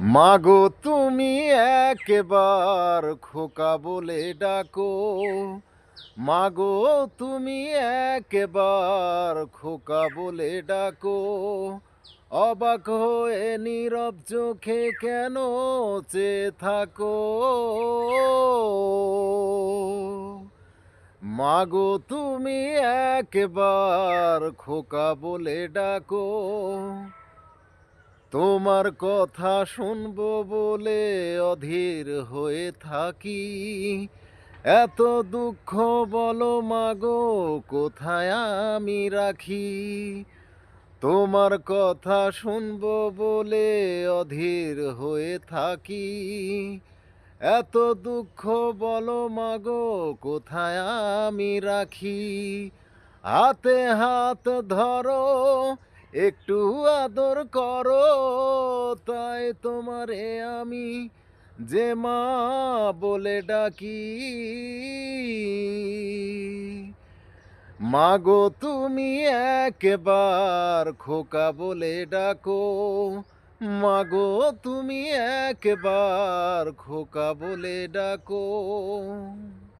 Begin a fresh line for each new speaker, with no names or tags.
মাগো, তুমি একবার খোকা বলে ডাকো। মাগো, তুমি একবার খোকা বলে ডাকো। অবাক হয়ে নীরব চোখে কেন চে থাকো? মাগো, তুমি একবার খোকা বলে ডাকো। তোমার কথা শুনব বলে অধীর হয়ে থাকি। এত দুঃখ বলো মাগো, কোথায় আমি রাখি? তোমার কথা শুনব বলে অধীর হয়ে থাকি। এত দুঃখ বলো মাগো, কোথায় আমি রাখি? হাতে হাত ধরো একটু আদর করো, তাই তোমারে আমি যে মা বলে ডাকি। মাগো, তুমি একবার খোকা বলে ডাকো। মাগো, তুমি একবার খোকা বলে ডাকো।